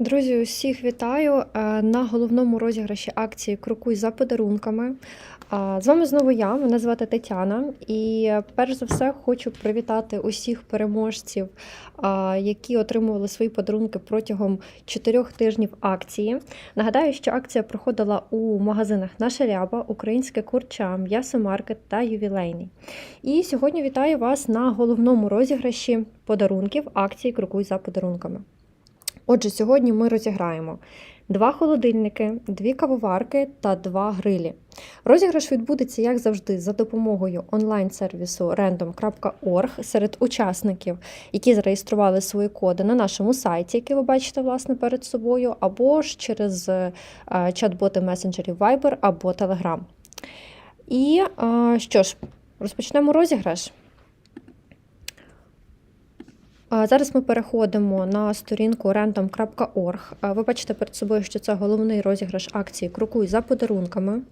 Друзі, усіх вітаю е, на головному розіграші акції Крокуй за подарунками. З вами знову я, мене звати Тетяна, і перш за все хочу привітати усіх переможців, які отримували свої подарунки протягом чотирьох тижнів акції. Нагадаю, що акція проходила у магазинах Наша Ряба, Українське Курча, М'ясомаркет та Ювілейний. І сьогодні вітаю вас на головному розіграші подарунків акції Крокуй за подарунками. Отже, сьогодні ми розіграємо два холодильники, дві кавоварки та два грилі. Розіграш відбудеться, як завжди, за допомогою онлайн-сервісу random.org серед учасників, які зареєстрували свої коди на нашому сайті, який ви бачите власне перед собою, або ж через е, чат-боти месенджерів Viber або Telegram. І е, що ж, розпочнемо розіграш. Зараз ми переходимо на сторінку random.org. Ви бачите перед собою, що це головний розіграш акції Крокуй за подарунками.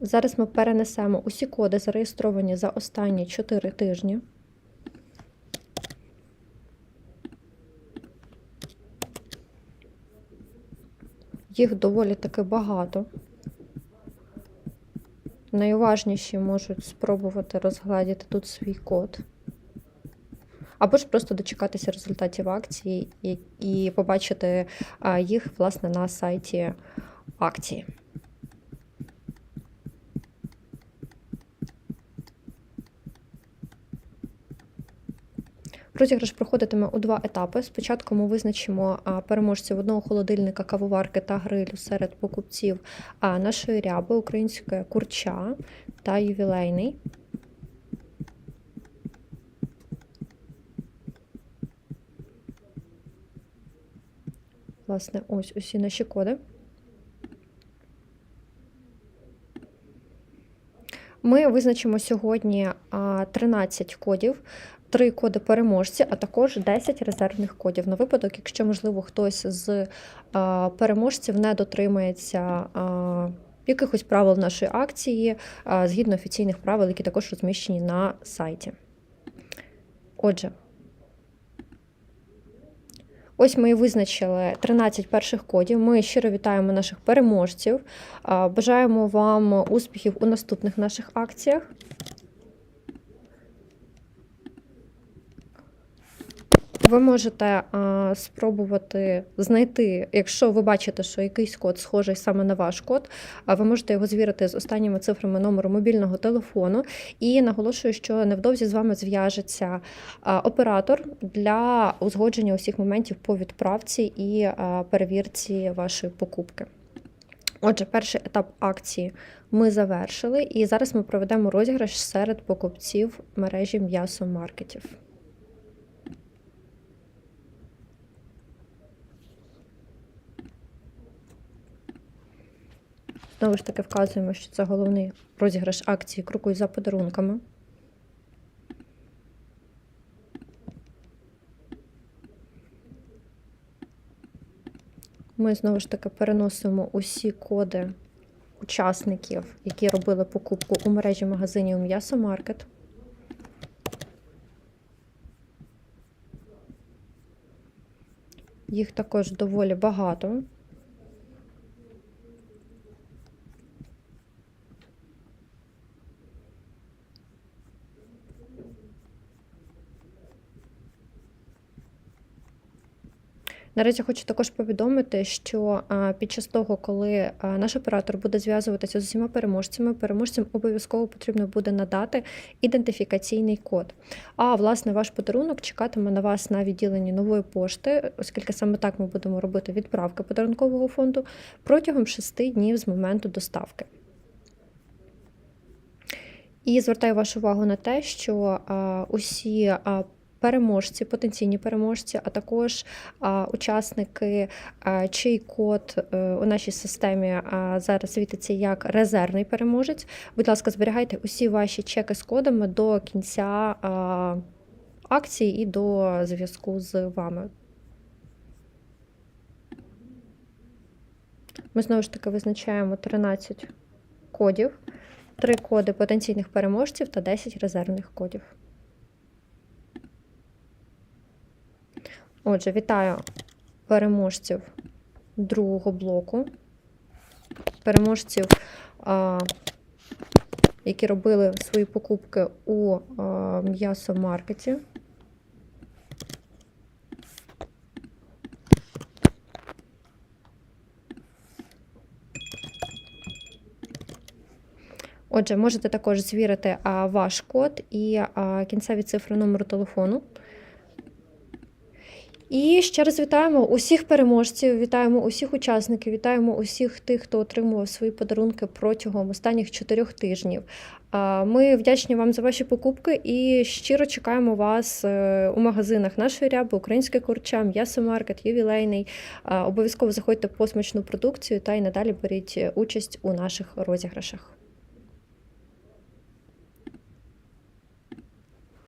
Зараз ми перенесемо усі коди, зареєстровані за останні 4 тижні. Їх доволі таки багато. Найуважніші можуть спробувати розгладіти тут свій код. Або ж просто дочекатися результатів акції і, побачити їх, власне, на сайті акції. Розіграш проходитиме у два етапи. Спочатку ми визначимо переможців одного холодильника, кавоварки та грилю серед покупців нашої ряби, українське курча та ювілейний. Власне, ось усі наші коди. Ми визначимо сьогодні 13 кодів, 3 коди переможці, а також 10 резервних кодів. На випадок, якщо, можливо, хтось з а, переможців не дотримається а, якихось правил нашої акції а, згідно офіційних правил, які також розміщені на сайті. Отже. Ось ми і визначили 13 перших кодів. Ми щиро вітаємо наших переможців. Бажаємо вам успіхів у наступних наших акціях. Ви можете а, спробувати знайти, якщо ви бачите, що якийсь код схожий саме на ваш код, а ви можете його звірити з останніми цифрами номеру мобільного телефону. І наголошую, що невдовзі з вами зв'яжеться оператор для узгодження усіх моментів по відправці і перевірці вашої покупки. Отже, перший етап акції ми завершили, і зараз ми проведемо розіграш серед покупців мережі м'ясомаркетів. Знову ж таки вказуємо, що це головний розіграш акції Крокуй за подарунками. Ми знову ж таки переносимо усі коди учасників, які робили покупку у мережі магазинів М'ясомаркет. Їх також доволі багато. Наразі хочу також повідомити, що під час того, коли наш оператор буде зв'язуватися з усіма переможцями, переможцям обов'язково потрібно буде надати ідентифікаційний код. А власне ваш подарунок чекатиме на вас на відділенні нової пошти, оскільки саме так ми будемо робити відправки подарункового фонду протягом 6 днів з моменту доставки. І звертаю вашу увагу на те, що а, усі а, переможці, потенційні переможці, а також учасники, чий код а, у нашій системі зараз світиться як резервний переможець. Будь ласка, зберігайте усі ваші чеки з кодами до кінця акції і до зв'язку з вами. Ми знову ж таки визначаємо 13 кодів, 3 коди потенційних переможців та 10 резервних кодів. Отже, вітаю переможців другого блоку. Переможців, які робили свої покупки у м'ясомаркеті. Отже, можете також звірити ваш код і кінцеві цифри номеру телефону. І ще раз вітаємо усіх переможців, вітаємо усіх учасників, вітаємо усіх тих, хто отримував свої подарунки протягом останніх чотирьох тижнів. Ми вдячні вам за ваші покупки і щиро чекаємо вас е, у магазинах нашої ряби, українське курча, м'ясомаркет, ювілейний. Обов'язково заходьте по смачну продукцію та й надалі беріть участь у наших розіграшах.